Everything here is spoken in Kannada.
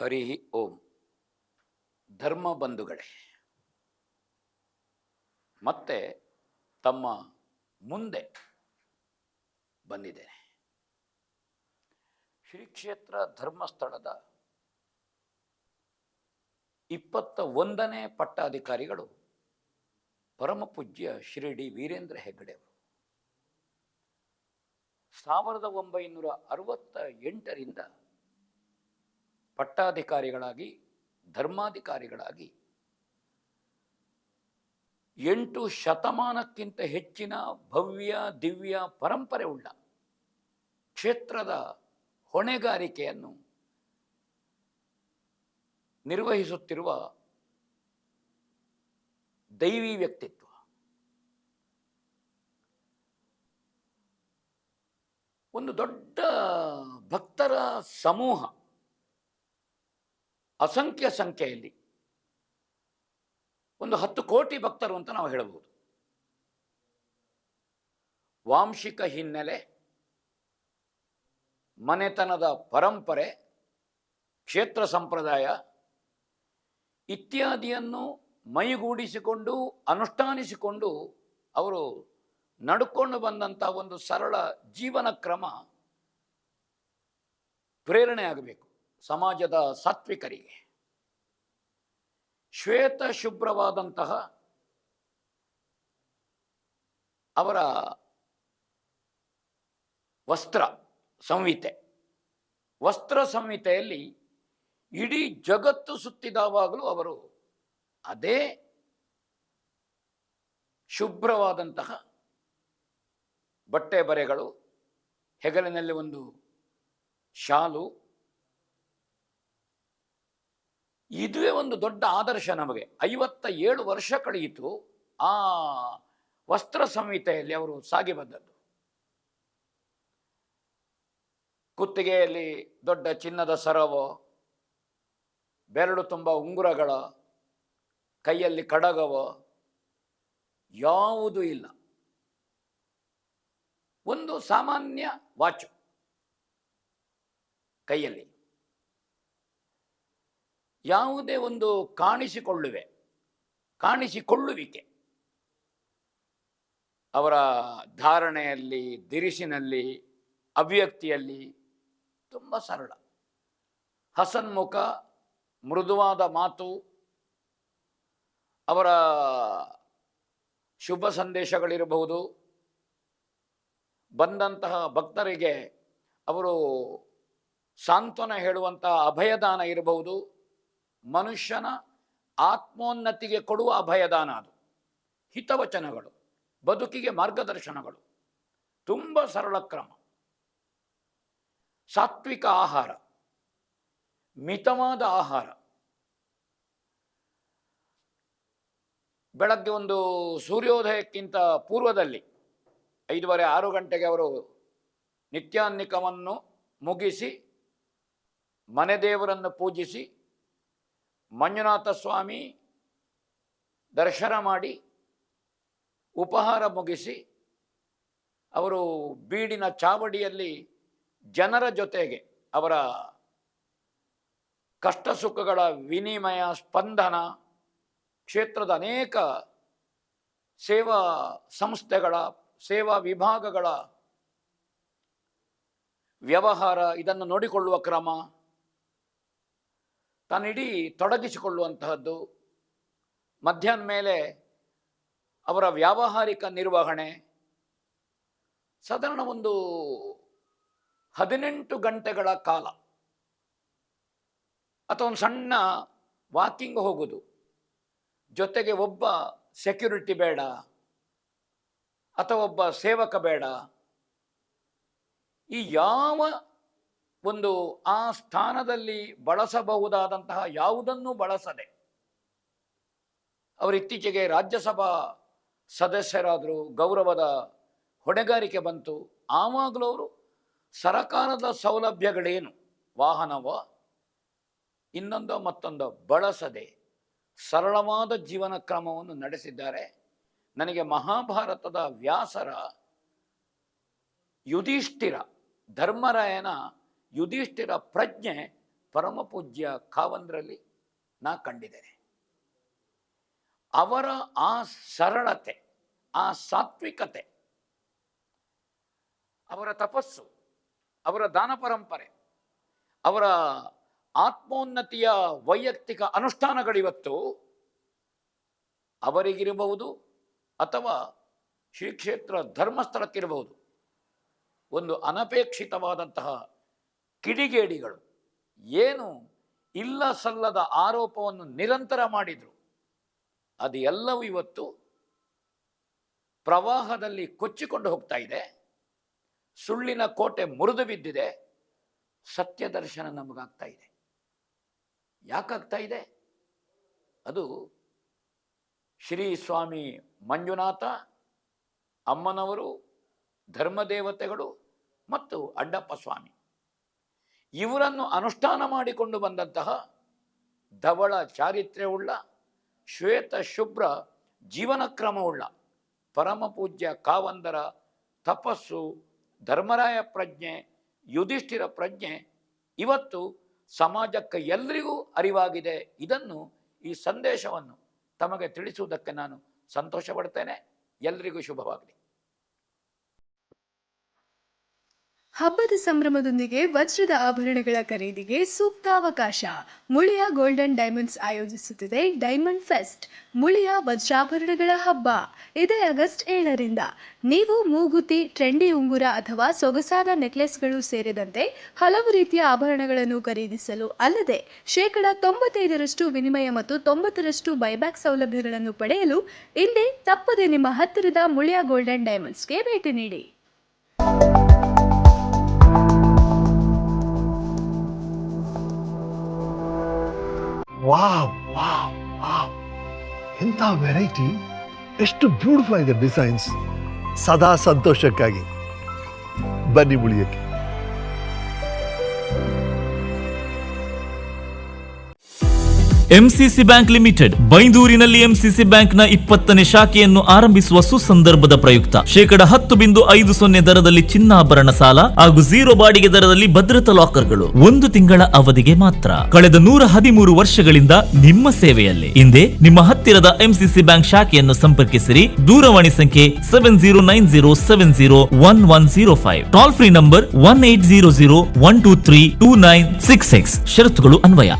ಹರಿ ಓಂ. ಧರ್ಮ ಬಂಧುಗಳೇ. ಮತ್ತೆ ತಮ್ಮ ಮುಂದೆ ಬಂದಿದ್ದೇನೆ. ಶ್ರೀ ಕ್ಷೇತ್ರ ಧರ್ಮಸ್ಥಳದ ಇಪ್ಪತ್ತ ಒಂದನೇ ಪಟ್ಟಾಧಿಕಾರಿಗಳು ಪರಮ ಪೂಜ್ಯ ಶ್ರೀ ಡಿ ವೀರೇಂದ್ರ ಹೆಗ್ಗಡೆಯವರು ಸಾವಿರದ ಒಂಬೈನೂರ ಅರವತ್ತ ಎಂಟರಿಂದ ಪಟ್ಟಾಧಿಕಾರಿಗಳಾಗಿ, ಧರ್ಮಾಧಿಕಾರಿಗಳಾಗಿ ಎಂಟು ಶತಮಾನಕ್ಕಿಂತ ಹೆಚ್ಚಿನ ಭವ್ಯ, ದಿವ್ಯ ಪರಂಪರೆ ಉಳ್ಳ ಕ್ಷೇತ್ರದ ಹೊಣೆಗಾರಿಕೆಯನ್ನು ನಿರ್ವಹಿಸುತ್ತಿರುವ ದೈವಿ ವ್ಯಕ್ತಿತ್ವ. ಒಂದು ದೊಡ್ಡ ಭಕ್ತರ ಸಮೂಹ. ಅಸಂಖ್ಯ ಸಂಖ್ಯೆಯಲ್ಲಿ. ಒಂದು ಹತ್ತು ಕೋಟಿ ಭಕ್ತರು ಅಂತ ನಾವು ಹೇಳಬಹುದು. ವಾಂಶಿಕ ಹಿನ್ನೆಲೆ, ಮನೆತನದ ಪರಂಪರೆ, ಕ್ಷೇತ್ರ ಸಂಪ್ರದಾಯ ಇತ್ಯಾದಿಯನ್ನು ಮೈಗೂಡಿಸಿಕೊಂಡು, ಅನುಷ್ಠಾನಿಸಿಕೊಂಡು ಅವರು ನಡ್ಕೊಂಡು ಬಂದಂಥ ಒಂದು ಸರಳ ಜೀವನ ಕ್ರಮ ಪ್ರೇರಣೆ ಆಗಬೇಕು. ಸಮಾಜದ ಸಾತ್ವಿಕರಿಗೆ. ಶ್ವೇತ ಶುಭ್ರವಾದಂತಹ ಅವರ ವಸ್ತ್ರ ಸಂಹಿತೆ. ವಸ್ತ್ರ ಸಂಹಿತೆಯಲ್ಲಿ ಇಡೀ ಜಗತ್ತು ಸುತ್ತಿದಾವಾಗಲೂ ಅವರು ಅದೇ ಶುಭ್ರವಾದಂತಹ ಬಟ್ಟೆ ಬರೆಗಳು, ಹೆಗಲಿನಲ್ಲಿ ಒಂದು ಶಾಲು ಇದುವೇ ಒಂದು ದೊಡ್ಡ ಆದರ್ಶ ನಮಗೆ. ಐವತ್ತ ಏಳು ವರ್ಷ ಕಳೆಯಿತು, ಆ ವಸ್ತ್ರ ಸಂಹಿತೆಯಲ್ಲಿ ಅವರು ಸಾಗಿ ಬಂದದ್ದು. ಕುತ್ತಿಗೆಯಲ್ಲಿ ದೊಡ್ಡ ಚಿನ್ನದ ಸರವೋ, ಬೆರಳು ತುಂಬ ಉಂಗುರಗಳ, ಕೈಯಲ್ಲಿ ಕಡಗವೋ, ಯಾವುದೂ ಇಲ್ಲ. ಒಂದು ಸಾಮಾನ್ಯ ವಾಚು ಕೈಯಲ್ಲಿ. ಯಾವುದೇ ಒಂದು ಕಾಣಿಸಿಕೊಳ್ಳುವೆ, ಕಾಣಿಸಿಕೊಳ್ಳುವಿಕೆ. ಅವರ ಧಾರಣೆಯಲ್ಲಿ, ದಿರಿಸಿನಲ್ಲಿ ಅಭಿವ್ಯಕ್ತಿಯಲ್ಲಿ ತುಂಬ ಸರಳ. ಹಸನ್ಮುಖ ಮೃದುವಾದ ಮಾತು, ಅವರ ಶುಭ ಸಂದೇಶಗಳಿರಬಹುದು. ಬಂದಂತಹ ಭಕ್ತರಿಗೆ ಅವರು ಸಾಂತ್ವನ ಹೇಳುವಂತಹ ಅಭಯದಾನ ಇರಬಹುದು. ಮನುಷ್ಯನ ಆತ್ಮೋನ್ನತಿಗೆ ಕೊಡುವ ಅಭಯದಾನ ಅದು. ಹಿತವಚನಗಳು, ಬದುಕಿಗೆ ಮಾರ್ಗದರ್ಶನಗಳು, ತುಂಬ ಸರಳ ಕ್ರಮ. ಸಾತ್ವಿಕ ಆಹಾರ, ಮಿತವಾದ ಆಹಾರ. ಬೆಳಗ್ಗೆ ಒಂದು ಸೂರ್ಯೋದಯಕ್ಕಿಂತ ಪೂರ್ವದಲ್ಲಿ ಐದುವರೆ ಆರು ಗಂಟೆಗೆ ಅವರು ನಿತ್ಯಾನ್ನಿಕವನ್ನು ಮುಗಿಸಿ ಮನೆ ದೇವರನ್ನು ಪೂಜಿಸಿ ಮಂಜುನಾಥ ಸ್ವಾಮಿ ದರ್ಶನ ಮಾಡಿ ಉಪಹಾರ ಮುಗಿಸಿ ಅವರು ಬೀಡಿನ ಚಾವಡಿಯಲ್ಲಿ ಜನರ ಜೊತೆಗೆ ಅವರ ಕಷ್ಟ ಸುಖಗಳ ವಿನಿಮಯ, ಸ್ಪಂದನ, ಕ್ಷೇತ್ರದ ಅನೇಕ ಸೇವಾ ಸಂಸ್ಥೆಗಳ, ಸೇವಾ ವಿಭಾಗಗಳ ವ್ಯವಹಾರ ಇದನ್ನು ನೋಡಿಕೊಳ್ಳುವ ಕ್ರಮ. ತಾನಿಡೀ ತೊಡಗಿಸಿಕೊಳ್ಳುವಂತಹದ್ದು. ಮಧ್ಯಾಹ್ನ ಮೇಲೆ ಅವರ ವ್ಯಾವಹಾರಿಕ ನಿರ್ವಹಣೆ. ಸಾಧಾರಣ ಒಂದು ಹದಿನೆಂಟು ಗಂಟೆಗಳ ಕಾಲ. ಅಥವಾ ಒಂದು ಸಣ್ಣ ವಾಕಿಂಗ್ ಹೋಗುವುದು ಜೊತೆಗೆ ಒಬ್ಬ ಸೆಕ್ಯೂರಿಟಿ ಬೇಡ. ಅಥವಾ ಒಬ್ಬ ಸೇವಕ ಬೇಡ. ಈ ಯಾವ ಒಂದು ಆ ಸ್ಥಾನದಲ್ಲಿ ಬಳಸಬಹುದಾದಂತಹ ಯಾವುದನ್ನು ಬಳಸದೆ ಅವರು ಇತ್ತೀಚೆಗೆ ರಾಜ್ಯಸಭಾ ಸದಸ್ಯರಾದರು ಗೌರವದ ಹೊಣೆಗಾರಿಕೆ ಬಂತು, ಆವಾಗಲೂ ಅವರು ಸರಕಾರದ ಸೌಲಭ್ಯಗಳೇನು? ವಾಹನವ? ಇನ್ನೊಂದು ಮತ್ತೊಂದು ಬಳಸದೆ ಸರಳವಾದ ಜೀವನ ಕ್ರಮವನ್ನು ನಡೆಸಿದ್ದಾರೆ. ನನಗೆ ಮಹಾಭಾರತದ ವ್ಯಾಸರ ಯುಧಿಷ್ಠಿರ ಧರ್ಮರಾಯನ ಯುಧಿಷ್ಠಿರ ಪ್ರಜ್ಞೆ ಪರಮಪೂಜ್ಯ ಕಾವಂದ್ರಲ್ಲಿ ನಾ ಕಂಡಿದ್ದೇನೆ. ಅವರ ಆ ಸರಳತೆ, ಆ ಸಾತ್ವಿಕತೆ, ಅವರ ತಪಸ್ಸು, ಅವರ ದಾನ ಪರಂಪರೆ, ಅವರ ಆತ್ಮೋನ್ನತಿಯ ವೈಯಕ್ತಿಕ ಅನುಷ್ಠಾನಗಳಿವತ್ತು ಅವರಿಗಿರಬಹುದು ಅಥವಾ ಶ್ರೀಕ್ಷೇತ್ರ ಧರ್ಮಸ್ಥಳಕ್ಕಿರಬಹುದು. ಒಂದು ಅನಪೇಕ್ಷಿತವಾದಂತಹ ಕಿಡಿಗೇಡಿಗಳು. ಏನು ಇಲ್ಲ ಸಲ್ಲದ ಆರೋಪವನ್ನು ನಿರಂತರ ಮಾಡಿದರು. ಅದು ಎಲ್ಲವೂ ಇವತ್ತು ಪ್ರವಾಹದಲ್ಲಿ ಕೊಚ್ಚಿಕೊಂಡು ಹೋಗ್ತಾ ಇದೆ. ಸುಳ್ಳಿನ ಕೋಟೆ ಮುರಿದು ಬಿದ್ದಿದೆ. ಸತ್ಯ ದರ್ಶನ ನಮಗಾಗ್ತಾ ಇದೆ. ಯಾಕಾಗ್ತಾ ಇದೆ? ಅದು ಶ್ರೀ ಸ್ವಾಮಿ ಮಂಜುನಾಥ, ಅಮ್ಮನವರು, ಧರ್ಮದೇವತೆಗಳು ಮತ್ತು ಅಡ್ಡಪ್ಪ ಸ್ವಾಮಿ. ಇವರನ್ನು ಅನುಷ್ಠಾನ ಮಾಡಿಕೊಂಡು ಬಂದಂತಹ ಧವಳ ಚಾರಿತ್ರ್ಯವುಳ್ಳ, ಶ್ವೇತ ಶುಭ್ರ ಜೀವನ ಕ್ರಮವುಳ್ಳ ಪರಮಪೂಜ್ಯ ಕಾವಂದರ ತಪಸ್ಸು ಧರ್ಮರಾಯ ಪ್ರಜ್ಞೆ, ಯುಧಿಷ್ಠಿರ ಪ್ರಜ್ಞೆ ಇವತ್ತು ಸಮಾಜಕ್ಕೆ ಎಲ್ಲರಿಗೂ ಅರಿವಾಗಿದೆ. ಇದನ್ನು ಈ ಸಂದೇಶವನ್ನು ತಮಗೆ ತಿಳಿಸುವುದಕ್ಕೆ ನಾನು ಸಂತೋಷ ಪಡ್ತೇನೆ ಎಲ್ರಿಗೂ ಶುಭವಾಗಲಿ. ಹಬ್ಬದ ಸಂಭ್ರಮದೊಂದಿಗೆ ವಜ್ರದ ಆಭರಣಗಳ ಖರೀದಿಗೆ ಸೂಕ್ತ ಅವಕಾಶ ಮುಳಿಯ ಗೋಲ್ಡನ್ ಡೈಮಂಡ್ಸ್ ಆಯೋಜಿಸುತ್ತಿದೆ ಡೈಮಂಡ್ ಫೆಸ್ಟ್, ಮುಳಿಯ ವಜ್ರಾಭರಣಗಳ ಹಬ್ಬ. ಇದೇ ಆಗಸ್ಟ್ ಏಳರಿಂದ. ನೀವು ಮೂಗುತಿ ಟ್ರೆಂಡಿ ಉಂಗುರ ಅಥವಾ ಸೊಗಸಾದ ನೆಕ್ಲೆಸ್ಗಳು ಸೇರಿದಂತೆ ಹಲವು ರೀತಿಯ ಆಭರಣಗಳನ್ನು ಖರೀದಿಸಲು ಅಲ್ಲದೆ ಶೇಕಡ ತೊಂಬತ್ತೈದರಷ್ಟು ವಿನಿಮಯ ಮತ್ತು ತೊಂಬತ್ತರಷ್ಟು ಬೈಬ್ಯಾಕ್ ಸೌಲಭ್ಯಗಳನ್ನು ಪಡೆಯಲು ಇಂದೇ ತಪ್ಪದೆ ನಿಮ್ಮ ಹತ್ತಿರದ ಮುಳಿಯ ಗೋಲ್ಡನ್ ಡೈಮಂಡ್ಸ್ಗೆ ಭೇಟಿ ನೀಡಿ. Wow wow wow. ಎಂಥ ವೆರೈಟಿ ಎಷ್ಟು ಬ್ಯೂಟಿಫುಲ್ ಆಗಿದೆ ಡಿಸೈನ್ಸ್ ಸದಾ ಸಂತೋಷಕ್ಕಾಗಿ. ಬನ್ನಿ ಉಳಿಯಕ್ಕೆ ಎಂಸಿಸಿ ಬ್ಯಾಂಕ್ ಲಿಮಿಟೆಡ್ ಬೈಂದೂರಿನಲ್ಲಿ ಎಂಸಿಸಿ ಬ್ಯಾಂಕ್ನ ಇಪ್ಪತ್ತನೇ ಶಾಖೆಯನ್ನು ಆರಂಭಿಸುವ ಸುಸಂದರ್ಭದ ಪ್ರಯುಕ್ತ. ಶೇಕಡ ಹತ್ತು ಬಿಂದು ಐದು ಸೊನ್ನೆ ದರದಲ್ಲಿ ಚಿನ್ನಾಭರಣ ಸಾಲ ಹಾಗೂ ಝೀರೋ ಬಾಡಿಗೆ ದರದಲ್ಲಿ ಭದ್ರತಾ ಲಾಕರ್ಗಳು ಒಂದು ತಿಂಗಳ ಅವಧಿಗೆ ಮಾತ್ರ. ಕಳೆದ ನೂರ ಹದಿಮೂರು ವರ್ಷಗಳಿಂದ ನಿಮ್ಮ ಸೇವೆಯಲ್ಲಿ. ಹಿಂದೆ ನಿಮ್ಮ ಹತ್ತಿರದ ಎಂಸಿಸಿ ಬ್ಯಾಂಕ್ ಶಾಖೆಯನ್ನು ಸಂಪರ್ಕಿಸಿರಿ. ದೂರವಾಣಿ ಸಂಖ್ಯೆ seven zero nine zero seven zero one one zero five. Toll free number one eight zero zero one two three two nine six six. ಷರತ್ತುಗಳು ಅನ್ವಯ.